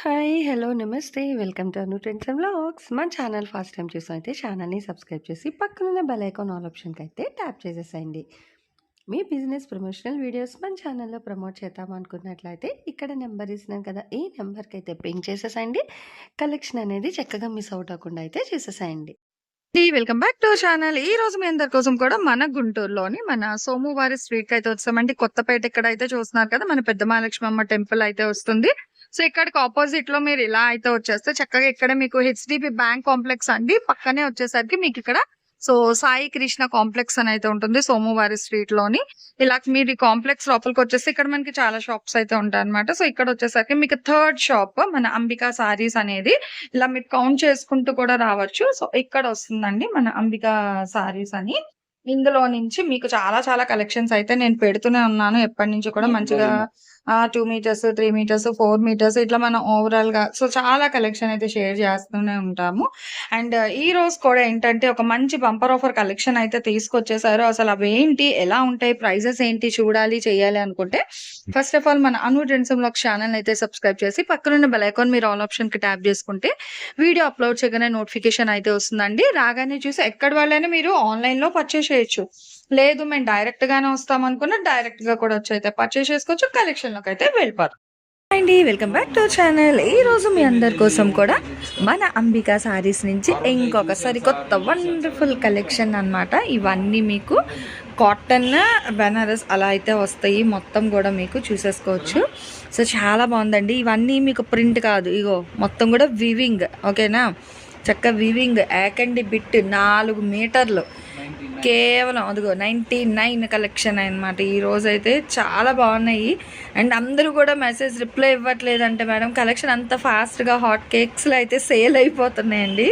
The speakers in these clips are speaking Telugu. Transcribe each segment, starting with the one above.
హాయ్! హలో! నమస్తే. Welcome to Anu trends and blogs మన ఛానల్ ఫస్ట్ టైమ్ అయితే ఛానల్‌ని సబ్స్క్రైబ్ చేసి పక్కనున్న బెల్ ఐకాన్ ఆల్ అయితే ట్యాప్ చేసేసేయండి. మీ బిజినెస్ ప్రమోషనల్ వీడియోస్ మన ఛానల్‌లో ప్రమోట్ చేద్దామనుకున్నట్లయితే ఇక్కడ నెంబర్ ఇస్తున్నాను కదా! ఈ నెంబర్కి అయితే పింక్ చేసేసేయండి. కలెక్షన్ అనేది చక్కగా మిస్ అవుట్ అవ్వకుండా అయితే చేసేసేయండి. Welcome back to channel. ఈ రోజు మీ అందరి కోసం కూడా మన గుంటూరులోని మన సోమవారి స్ట్రీట్‌కి అయితే వచ్చామండి. కొత్తపేట ఇక్కడైతే చూస్తున్నారు కదా! మన పెద్ద మహాలక్ష్మమ్మ టెంపుల్ అయితే వస్తుంది. సో, ఇక్కడికి అపోజిట్‌లో మీరు ఇలా అయితే వచ్చేస్తే చక్కగా ఇక్కడ మీకు హెచ్‌డిబి బ్యాంక్ కాంప్లెక్స్ అండి. పక్కనే వచ్చేసరికి మీకు ఇక్కడ సో, సాయి కృష్ణ కాంప్లెక్స్ అని అయితే ఉంటుంది సోమవారి స్ట్రీట్లోని ఇలా మీరు ఈ కాంప్లెక్స్ లోపలికి వచ్చేసి ఇక్కడ మనకి చాలా షాప్స్ అయితే ఉంటాయి అనమాట సో, ఇక్కడ వచ్చేసరికి మీకు థర్డ్ షాప్ మన అంబికా సారీస్ అనేది ఇలా మీరు కౌంట్ చేసుకుంటూ కూడా రావచ్చు. సో, ఇక్కడ వస్తుందండి మన అంబికా సారీస్ అని. ఇందులో నుంచి మీకు చాలా చాలా కలెక్షన్స్ అయితే నేను పెడుతూనే ఉన్నాను. ఎప్పటినుంచో కూడా మంచిగా 2 మీటర్స్, 3 మీటర్స్, 4 మీటర్స్ ఇట్లా మనం ఓవరాల్‌గా సో, చాలా కలెక్షన్ అయితే షేర్ చేస్తూనే ఉంటాము. అండ్ ఈ రోజు కూడా ఏంటంటే ఒక మంచి బంపర్ ఆఫర్ కలెక్షన్ అయితే తీసుకొచ్చేసారు. అసలు అవేంటి? ఎలా ఉంటాయి? ప్రైజెస్ ఏంటి? చూడాలి, చేయాలి అనుకుంటే ఫస్ట్ ఆఫ్ ఆల్ మన అను ట్రెండ్స్ అండ్ వ్లాగ్స్ ఛానల్‌ని అయితే సబ్స్క్రైబ్ చేసి పక్కనున్న బెల్ ఐకాన్ మీరు ఆల్ ఆప్షన్‌కి ట్యాప్ చేసుకుంటే వీడియో అప్‌లోడ్ చేయగానే నోటిఫికేషన్ అయితే వస్తుందండి. రాగానే చూసి ఎక్కడి వాళ్ళైనా మీరు ఆన్‌లైన్‌లో పర్చేస్ చేయొచ్చు. లేదు మేము డైరెక్ట్‌గానే డైరెక్ట్ డైరెక్ట్‌గా కూడా వచ్చి అయితే పర్చేస్ చేసుకోవచ్చు. కలెక్షన్‌లోకి అయితే వెళ్ళిపోదాం. అండి. Welcome back to channel. ఈ రోజు మీ అందరి కోసం కూడా మన అంబికా సారీస్ నుంచి ఇంకొక సరికొత్త వండర్‌ఫుల్ కలెక్షన్ అన్నమాట. ఇవన్నీ మీకు కాటన్, బెనారస్ అలా అయితే వస్తాయి. మొత్తం కూడా మీకు చూసేసుకోవచ్చు. సో, చాలా బాగుందండి. ఇవన్నీ మీకు ప్రింట్ కాదు. ఇగో మొత్తం కూడా వివింగ్ ఓకేనా? చక్కగా వివింగ్ యాకండి బిట్ నాలుగు మీటర్లు. కేవలం అదిగో 99 కలెక్షన్ అనమాట ఈ రోజైతే చాలా బాగున్నాయి. అండ్ అందరూ కూడా మెసేజ్ రిప్లై ఇవ్వట్లేదంటే మేడం కలెక్షన్ అంత ఫాస్ట్‌గా హాట్ కేక్స్‌లో అయితే సేల్ అయిపోతున్నాయండి.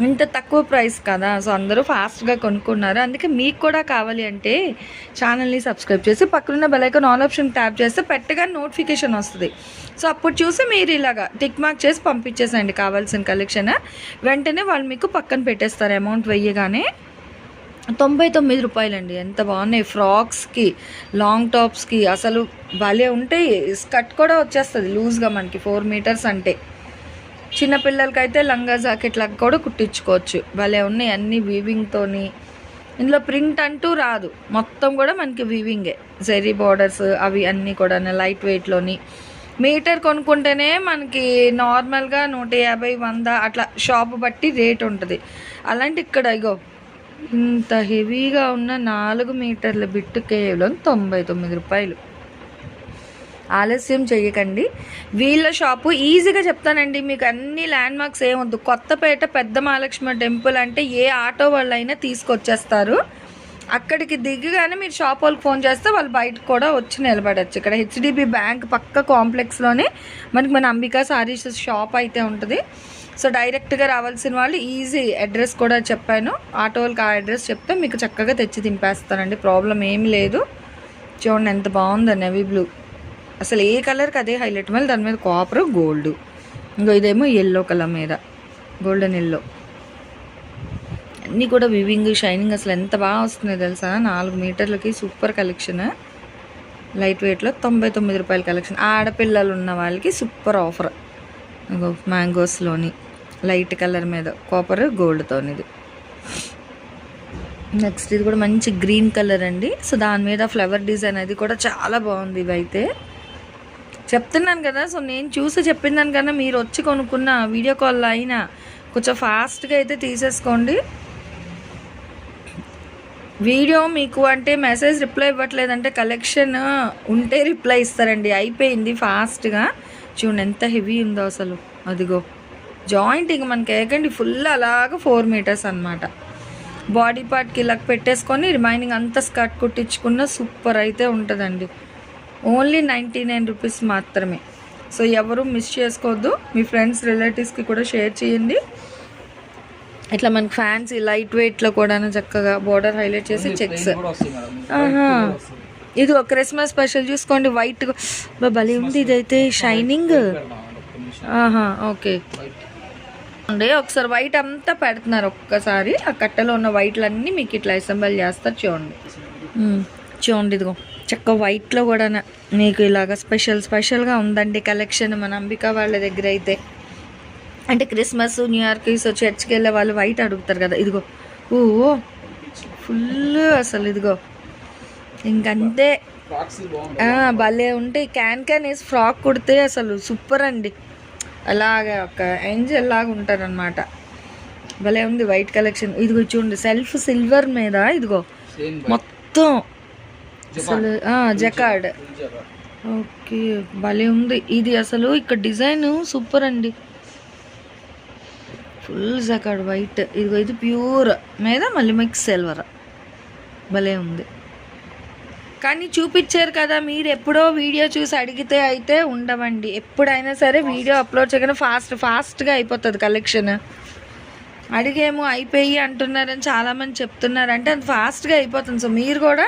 ఇంత తక్కువ ప్రైస్ కదా! సో, అందరూ ఫాస్ట్‌గా కొనుక్కున్నారు. అందుకే మీకు కూడా కావాలి అంటే ఛానల్‌ని సబ్స్క్రైబ్ చేసి పక్కనున్న బెల్ ఆల్ ఆప్షన్ ట్యాప్ చేస్తే పెట్టగా నోటిఫికేషన్ వస్తుంది సో, అప్పుడు చూసి మీరు ఇలాగా టిక్ మార్క్ చేసి పంపించేసేయండి కావాల్సిన కలెక్షన్. వెంటనే వాళ్ళు మీకు పక్కన పెట్టేస్తారు అమౌంట్ వెయ్యగానే. తొంభై తొమ్మిది రూపాయలండి ఎంత బాగున్నాయి. ఫ్రాక్స్‌కి, లాంగ్ టాప్స్‌కి అసలు భలే ఉంటాయి. స్కర్ట్ కూడా వచ్చేస్తుంది లూజ్‌గా మనకి ఫోర్ మీటర్స్ అంటే. చిన్న పిల్లలకైతే లంగా జాకెట్ లాగా కూడా కుట్టించుకోవచ్చు. భలే ఉన్నాయి అన్ని వీవింగ్‌తోని. ఇందులో ప్రింట్ అంటూ రాదు. మొత్తం కూడా మనకి వీవింగే. జెరీ బోర్డర్స్ అవి అన్నీ కూడా లైట్ వెయిట్‌లోని. మీటర్ కొనుక్కుంటేనే మనకి నార్మల్‌గా నూట యాభై వంద అట్లా షాప్ బట్టి రేట్ ఉంటుంది అలాంటి ఇక్కడ ఇగో ఇంత హెవీగా ఉన్న నాలుగు మీటర్ల బిట్ కేవలం రూ. 99. ఆలస్యం చేయకండి. వీళ్ళ షాపు ఈజీగా చెప్తానండి మీకు అన్ని ల్యాండ్ మార్క్స్ ఏమొద్దు. కొత్తపేట పెద్ద మహాలక్ష్మి టెంపుల్ అంటే ఏ ఆటో వాళ్ళైనా తీసుకొచ్చేస్తారు. అక్కడికి దిగగానే మీరు షాప్ వాళ్ళకి ఫోన్ చేస్తే వాళ్ళు బయటకు కూడా వచ్చి నిలబడొచ్చు. ఇక్కడ హెచ్‌డిబి బ్యాంక్ పక్క కాంప్లెక్స్‌లోనే మనకి మన అంబికా సారీస్ షాప్ అయితే ఉంటుంది సో, డైరెక్ట్‌గా రావాల్సిన వాళ్ళు ఈజీ అడ్రస్ కూడా చెప్పాను. ఆటో వాళ్ళకి ఆ అడ్రస్ చెప్తే మీకు చక్కగా తెచ్చి దింపేస్తానండి. ప్రాబ్లం ఏమి లేదు. చూడండి ఎంత బాగుందో నెవీ బ్లూ. అసలు ఏ కలర్‌కి అదే హైలైట్ మళ్ళీ దాని మీద కాపర్, గోల్డ్. ఇంగో ఇదేమో ఎల్లో కలర్ మీద గోల్డెన్ ఎల్లో అన్నీ కూడా వివింగ్, షైనింగ్ అసలు ఎంత బాగా వస్తున్నాయి తెలుసా? నాలుగు మీటర్లకి సూపర్ కలెక్షన్. లైట్ వెయిట్‌లో తొంభై తొమ్మిది రూపాయల కలెక్షన్. ఆడపిల్లలు ఉన్న వాళ్ళకి సూపర్ ఆఫర్. మ్యాంగోస్‌లోని లైట్ కలర్ మీద కాపర్, గోల్డ్‌తోనిది. నెక్స్ట్ ఇది కూడా మంచి గ్రీన్ కలర్ అండి. సో, దాని మీద ఫ్లవర్ డిజైన్ అది కూడా చాలా బాగుంది ఇవైతే. చెప్తున్నాను కదా! సో, నేను చూసి చెప్పిన దానికన్నా మీరు వచ్చి కొనుక్కున్న వీడియో కాల్‌లో అయినా కొంచెం ఫాస్ట్‌గా అయితే తీసేసుకోండి. వీడియో మీకు అంటే మెసేజ్ రిప్లై ఇవ్వట్లేదంటే కలెక్షన్ ఉంటే రిప్లై ఇస్తారండి. అయిపోయింది ఫాస్ట్‌గా. చూడండి ఎంత హెవీ ఉందో అసలు. అదిగో జాయింట్ ఇంక మనకి ఏకండి ఫుల్ అలాగా ఫోర్ మీటర్స్ అన్నమాట. బాడీ పార్ట్‌కి ఇలా పెట్టేసుకొని రిమైనింగ్ అంతా స్కర్ట్ కుట్టించుకున్న సూపర్ అయితే ఉంటుందండి ఓన్లీ నైన్టీ నైన్ రూపీస్ మాత్రమే. సో, ఎవరు మిస్ చేసుకోవద్దు. మీ ఫ్రెండ్స్, రిలేటివ్స్‌కి కూడా షేర్ చేయండి. ఇట్లా మనకి ఫ్యాన్సీ లైట్ వెయిట్‌లో కూడాను చక్కగా బోర్డర్ హైలైట్ చేసి చెక్స్. ఆహా! ఇదిగో క్రిస్మస్ స్పెషల్ చూసుకోండి అబ్బా! భలే ఉంది ఇదైతే షైనింగ్. ఆహా! ఓకే. అండి ఒకసారి వైట్ అంతా పెడుతున్నారు ఒక్కసారి. ఆ కట్టలో ఉన్న వైట్‌లన్నీ మీకు ఇట్లా అసెంబుల్ చేస్తారు చూడండి. హ్మ్. చూడండి ఇదిగో చక్క వైట్లో కూడా మీకు ఇలాగ స్పెషల్ స్పెషల్గా ఉందండి కలెక్షన్ మన అంబికా వాళ్ళ దగ్గర అయితే అంటే క్రిస్మస్ న్యూ ఇయర్కి సో చర్చ్కి వెళ్ళే వాళ్ళు వైట్ అడుగుతారు కదా ఇదిగో. ఓ ఫుల్ అసలు ఇదిగో. ఇంకంతే. భలే ఉంటే క్యాన్ క్యాన్ వేసి ఫ్రాక్ కుడితే అసలు సూపర్ అండి. అలాగా ఒక ఏంజల్ లాగా ఉంటారనమాట భలే ఉంది వైట్ కలెక్షన్ ఇదిగో చూడండి సెల్ఫ్ సిల్వర్ మీద ఇదిగో. మొత్తం. అసలు జకార్డ్ ఓకే భలే ఉంది. ఇది అసలు ఇక్కడ డిజైన్ సూపర్ అండి. Full jacquard white. ఇదిగో ఇది ప్యూర్. మీద మళ్ళీ మిక్స్ సిల్వర్. భలే ఉంది. కానీ చూపించారు కదా మీరు ఎప్పుడో వీడియో చూసి అడిగితే అయితే ఉండవండి. ఎప్పుడైనా సరే వీడియో అప్లోడ్ చేయగానే ఫాస్ట్ ఫాస్ట్గా అయిపోతుంది కలెక్షన్. అడిగేమో అయిపోయి అంటున్నారని చాలామంది చెప్తున్నారు. అంటే అది ఫాస్ట్గా అయిపోతుంది. సో మీరు కూడా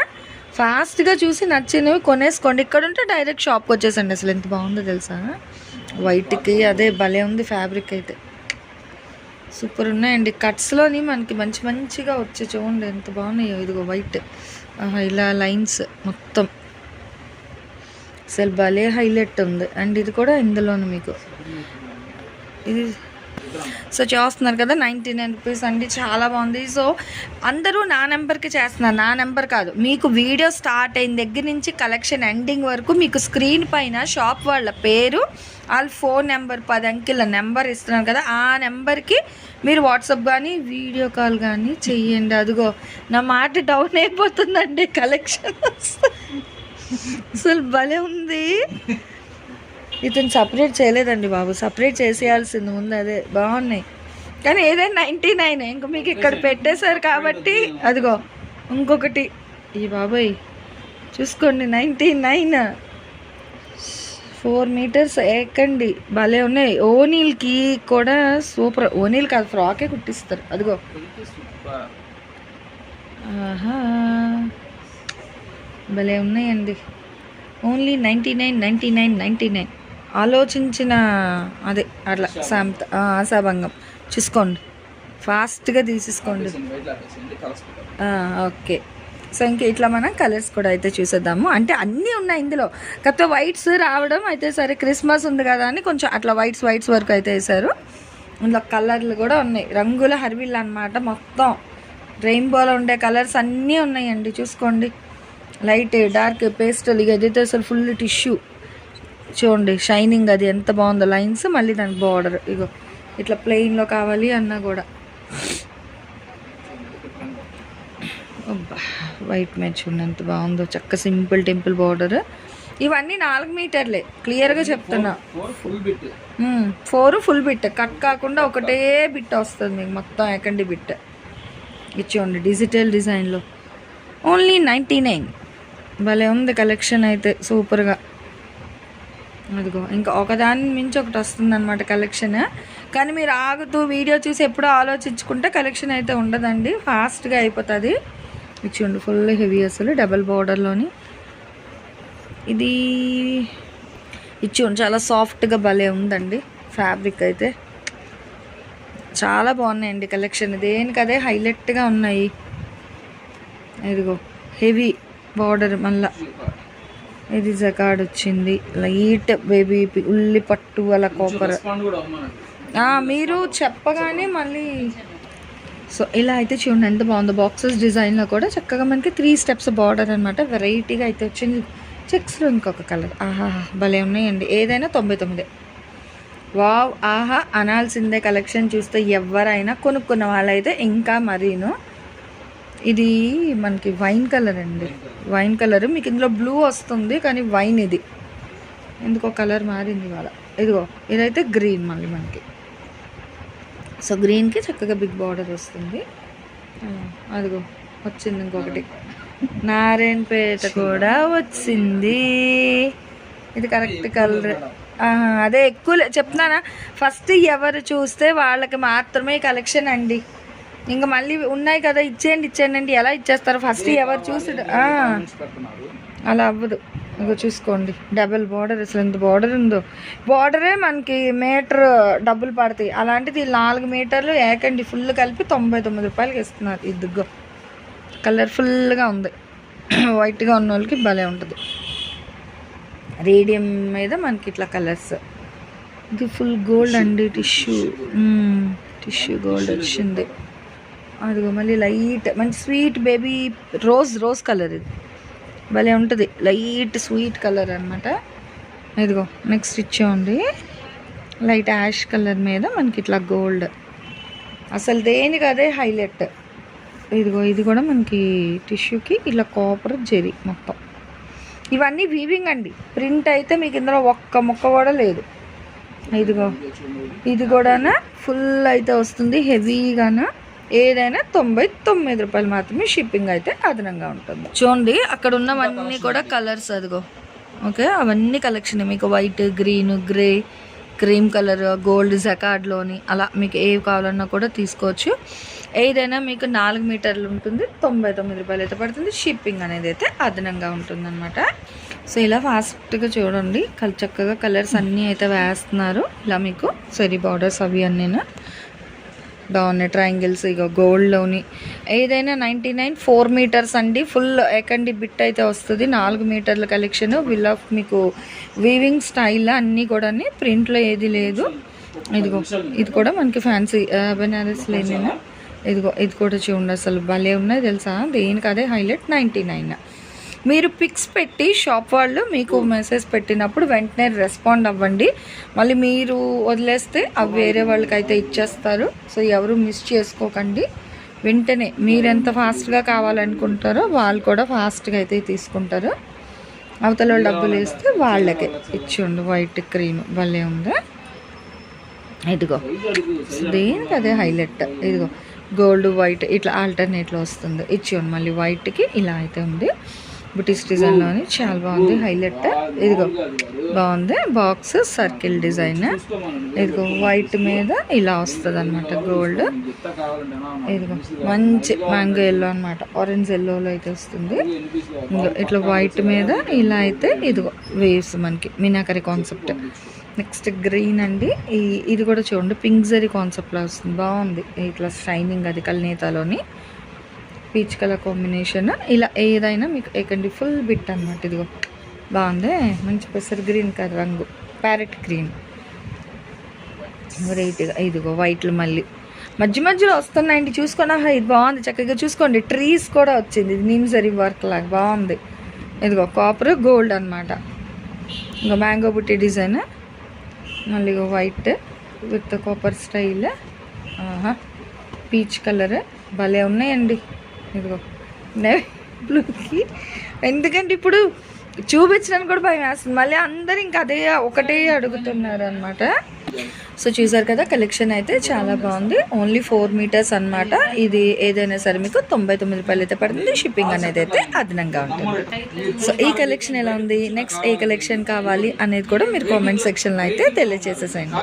ఫాస్ట్గా చూసి నచ్చినవి కొనేసుకోండి. ఇక్కడ ఉంటే డైరెక్ట్ షాప్కి వచ్చేసండి. అసలు ఎంత బాగుందో తెలుసా? వైట్కి అదే భలే ఉంది ఫ్యాబ్రిక్ అయితే. సూపర్ ఉన్నాయండి. కట్స్లోని మనకి మంచి మంచిగా వచ్చే చూడండి ఎంత బాగున్నాయో. ఇదిగో వైట్ ఇలా లైన్స్ మొత్తం. అసలు భలే హైలైట్ ఉంది. అండ్ ఇది కూడా ఇందులోనే మీకు. ఇది సో చేస్తున్నారు కదా నైంటీ నైన్ రూపీస్ అండి చాలా బాగుంది. సో అందరూ నా నెంబర్కి చేస్తున్నారు. నా నెంబర్ కాదు మీకు వీడియో స్టార్ట్ అయిన దగ్గర నుంచి కలెక్షన్ ఎండింగ్ వరకు మీకు స్క్రీన్ పైన షాప్ వాళ్ళ పేరు వాళ్ళ ఫోన్ నెంబర్ పది అంకెల నెంబర్ ఇస్తున్నాను కదా ఆ నెంబర్కి మీరు వాట్సాప్ కానీ వీడియో కాల్ కానీ చెయ్యండి. అదిగో నా మాట డౌన్ అయిపోతుందండి కలెక్షన్ అసలు భలే ఉంది. ఇతను సపరేట్ చేయలేదండి బాబు. సపరేట్ చేసేయాల్సింది ముందు అదే. బాగున్నాయి. కానీ ఏదైనా నైంటీ నైన్ ఇంకా మీకు ఇక్కడ పెట్టేశారు కాబట్టి అదిగో ఇంకొకటి. ఈ బాబాయ్ చూసుకోండి నైంటీ నైన్ ఫోర్ మీటర్స్ ఏకండి. భలే ఉన్నాయి. ఓనీల్కి కూడా సూపర్. ఓనీల్ కాదు ఫ్రాకే కుట్టిస్తారు. అదిగో. ఆహా. భలే ఉన్నాయండి. Only ninety nine ninety nine ninety nine ఆలోచించిన అదే అట్లా శాంత ఆశాభంగం. చూసుకోండి. ఫాస్ట్గా తీసేసుకోండి. ఓకే. సో ఇంకా ఇట్లా మనం కలర్స్ కూడా అయితే చూసేద్దాము. అంటే అన్నీ ఉన్నాయి ఇందులో. కాకపోతే వైట్స్ రావడం అయితే సరే క్రిస్మస్ ఉంది కదా అని కొంచెం అట్లా వైట్స్ వైట్స్ వరకు అయితే వేశారు. ఇందులో కలర్లు కూడా ఉన్నాయి. రంగుల హర్విల్ అన్నమాట మొత్తం. రెయిన్బోలో ఉండే కలర్స్ అన్నీ ఉన్నాయండి. చూసుకోండి. లైట్ డార్క్ పేస్టల్ ఇక ఏదైతే అసలు ఫుల్ టిష్యూ. చూడండి షైనింగ్ అది ఎంత బాగుందో లైన్స్ మళ్ళీ దానికి బార్డర్. ఇగో ఇట్లా ప్లెయిన్లో కావాలి అన్నా కూడా. అబ్బా వైట్ మ్యాచ్ ఉంది ఎంత బాగుందో చక్క సింపుల్ టెంపుల్ బార్డర్ ఇవన్నీ నాలుగు మీటర్లే క్లియర్గా చెప్తున్నా. ఫోర్ ఫుల్ బిట్ కట్ కాకుండా ఒకటే బిట్ వస్తుంది మీకు మొత్తం ఎకండి బిట్ ఇచ్చేయండి డిజిటల్ డిజైన్లో ఓన్లీ నైంటీ నైన్ భలే ఉంది కలెక్షన్ అయితే సూపర్గా అదిగో ఇంకా ఒకదాని మించి ఒకటి వస్తుంది అనమాట కలెక్షన్. కానీ మీరు ఆగుతూ వీడియో చూసి ఎప్పుడో ఆలోచించుకుంటే కలెక్షన్ అయితే ఉండదండి. ఫాస్ట్గా అయిపోతుంది. ఇచ్చిండు ఫుల్ హెవీ అసలు డబల్ బార్డర్లోని. ఇది ఇచ్చిండు చాలా సాఫ్ట్గా భలే ఉందండి ఫ్యాబ్రిక్ అయితే. చాలా బాగున్నాయండి కలెక్షన్. దేనికదే హైలైట్గా ఉన్నాయి. ఇదిగో హెవీ బార్డర్ మళ్ళీ. ఇది జకాడ్ వచ్చింది. లైట్ బేబీ ఉల్లి పట్టు అలా కోపర్ మీరు చెప్పగానే మళ్ళీ సో ఇలా అయితే చూడండి ఎంత బాగుందో. బాక్సెస్ డిజైన్లో కూడా చక్కగా మనకి త్రీ స్టెప్స్ బార్డర్ అనమాట వెరైటీగా అయితే వచ్చింది. చెక్స్లో ఇంకొక కలర్ ఆహా భలే ఉన్నాయండి. ఏదైనా తొంభై తొమ్మిది. వావ్ ఆహా అనాల్సిందే కలెక్షన్ చూస్తే ఎవరైనా కొనుక్కున్న వాళ్ళైతే ఇంకా మరీను. ఇది మనకి వైన్ కలర్ అండి. Wine colour. మీకు ఇందులో బ్లూ వస్తుంది కానీ వైన్ ఇది. ఎందుకో కలర్ మారింది ఇవాళ. ఇదిగో ఇదైతే గ్రీన్ మళ్ళీ మనకి. సో గ్రీన్కి చక్కగా బిగ్ బార్డర్ వస్తుంది. అదిగో వచ్చింది ఇంకొకటి. నారాయణపేట కూడా వచ్చింది. ఇది కరెక్ట్ కలర్ అదే ఎక్కువ చెప్తున్నానా? ఫస్ట్ ఎవరు చూస్తే వాళ్ళకి మాత్రమే కలెక్షన్ అండి. ఇంకా మళ్ళీ ఉన్నాయి కదా ఇచ్చేయండి ఇచ్చేయండి. అంటే ఎలా ఇచ్చేస్తారు? ఫస్ట్ ఎవరు చూసి అలా అవ్వదు. ఇంకా చూసుకోండి. డబుల్ బార్డర్ అసలు ఎంత బార్డర్ ఉందో. బార్డరే మనకి మీటర్ డబ్బులు పడతాయి. అలాంటిది నాలుగు మీటర్లు ఏకండి ఫుల్ కలిపి తొంభై తొమ్మిది రూపాయలకి ఇస్తున్నారు ఇదిగో కలర్ఫుల్గా ఉంది. వైట్గా ఉన్న వాళ్ళకి భలే ఉంటుంది. రేడియం మీద మనకి ఇట్లా కలర్స్ ఇది ఫుల్ గోల్డ్ అండి టిష్యూ టిష్యూ గోల్డ్ వచ్చింది. అదిగో మళ్ళీ లైట్ మంచి sweet baby rose rose colour ఇది. భలే ఉంటుంది. లైట్ స్వీట్ కలర్ అనమాట ఇదిగో నెక్స్ట్ ఇచ్చేయండి. లైట్ యాష్ కలర్ మీద మనకి ఇట్లా గోల్డ్. అసలు దేనికి అదే హైలైట్? ఇదిగో ఇది కూడా మనకి టిష్యూకి ఇలా కాపర్ జెరీ మొత్తం. ఇవన్నీ వీవింగ్ అండి. ప్రింట్ అయితే మీకు ఇందులో ఒక్క ముక్క కూడా లేదు. ఇదిగో ఇది కూడా ఫుల్ అయితే వస్తుంది. హెవీగానా? ఏదైనా తొంభై తొమ్మిది రూపాయలు మాత్రమే షిప్పింగ్ అయితే అదనంగా ఉంటుంది. చూడండి అక్కడ ఉన్నవన్నీ కూడా కలర్స్ అదిగో. ఓకే అవన్నీ కలెక్షన్ మీకు white green grey cream colour gold జకాడ్లోని అలా మీకు ఏవి కావాలన్నా కూడా తీసుకోవచ్చు. ఏదైనా మీకు నాలుగు మీటర్లు ఉంటుంది తొంభై తొమ్మిది రూపాయలు అయితే పడుతుంది. షిప్పింగ్ అనేది అయితే అదనంగా ఉంటుందనమాట సో ఇలా ఫాస్ట్గా చూడండి. చక్కగా కలర్స్ అన్నీ అయితే వేస్తున్నారు. ఇలా మీకు సరి బార్డర్స్ అవి అన్నీనా. బాగున్నాయి ట్రయాంగిల్స్ ఇక గోల్డ్లోని. ఏదైనా నైంటీ నైన్ ఫోర్ మీటర్స్ అండి. ఫుల్ ఎకండి బిట్ అయితే వస్తుంది. నాలుగు మీటర్ల కలెక్షన్ విల్ ఆఫ్ మీకు వీవింగ్ స్టైల్ అన్నీ కూడా ప్రింట్లో ఏది లేదు. ఇదిగో ఇది కూడా మనకి ఫ్యాన్సీ బెనారస్ లేనినా ఇదిగో ఇది కూడా చూడండి అసలు భలే ఉన్నాయి తెలుసా? దేనికి అదే హైలైట్ నైంటీ నైన్. మీరు పిక్స్ పెట్టి షాప్ వాళ్ళు మీకు మెసేజ్ పెట్టినప్పుడు వెంటనే రెస్పాండ్ అవ్వండి. మళ్ళీ మీరు వదిలేస్తే అవి వేరే వాళ్ళకైతే ఇచ్చేస్తారు. సో ఎవరు మిస్ చేసుకోకండి. వెంటనే మీరు ఎంత ఫాస్ట్గా కావాలనుకుంటారో వాళ్ళు కూడా ఫాస్ట్గా అయితే తీసుకుంటారు. అవతల డబ్బులు వేస్తే వాళ్ళకే. ఇచ్చిండు వైట్ క్రీమ్. భలే ఉందా? ఇదిగో. దేనికి అదే హైలైట్? ఇదిగో. గోల్డ్ వైట్ ఇట్లా ఆల్టర్నేట్లో వస్తుంది. ఇచ్చేయండి మళ్ళీ వైట్కి. ఇలా అయితే ఉంది. బుటీస్ డిజైన్లోని చాలా బాగుంది. హైలైట్ ఇదిగో బాగుంది. బాక్స్ సర్కిల్ డిజైన్ ఇదిగో వైట్ మీద ఇలా వస్తుంది అనమాట గోల్డ్ ఇదిగో మంచి మ్యాంగో ఎల్లో అనమాట ఆరెంజ్ ఎల్లోలో అయితే వస్తుంది. ఇదిగో ఇట్లా వైట్ మీద ఇలా అయితే ఇదిగో వేవ్స్ మనకి మీనాకరి కాన్సెప్ట్ నెక్స్ట్ గ్రీన్ అండి. ఈ ఇది కూడా చూడండి పింక్ జరీ కాన్సెప్ట్లో వస్తుంది. బాగుంది. ఇట్లా షైనింగ్ అది కల్నేతలోని. Peach colour combination. ఇలా ఏదైనా మీకు ఎకండి ఫుల్ బిట్ అనమాట ఇదిగో. బాగుంది? మంచి పెసర్ గ్రీన్ కలర్ రంగు. Parrot green. రైట్గా ఇదిగో వైట్లు మళ్ళీ. మధ్య మధ్యలో వస్తున్నాయండి. చూసుకున్నా ఇది బాగుంది. చక్కగా చూసుకోండి. ట్రీస్ కూడా వచ్చింది. ఇది నీమ్ వర్క్ లాగా బాగుంది. ఇదిగో కాపర్ గోల్డ్ అనమాట ఇంకా మ్యాంగో బుట్టి డిజైన్ మళ్ళీ వైట్ విత్ కాపర్ స్టైల్ ఆహా పీచ్ కలర్ భలే ఉన్నాయండి. ఇదిగో. నేవీ బ్లూకి. ఎందుకంటే ఇప్పుడు చూపించడానికి కూడా భయం వేస్తుంది. మళ్ళీ అందరు ఇంకా అదే ఒకటే అడుగుతున్నారు అనమాట సో చూసారు కదా కలెక్షన్ అయితే చాలా బాగుంది. ఓన్లీ ఫోర్ మీటర్స్ అన్నమాట. ఇది ఏదైనా సరే మీకు తొంభై తొమ్మిది రూపాయలు అయితే పడుతుంది. షిప్పింగ్ అనేది అయితే అదనంగా ఉంటుంది. సో ఈ కలెక్షన్ ఎలా ఉంది? నెక్స్ట్ ఏ కలెక్షన్ కావాలి అనేది కూడా మీరు కామెంట్ సెక్షన్లో అయితే తెలియజేసేసేయండి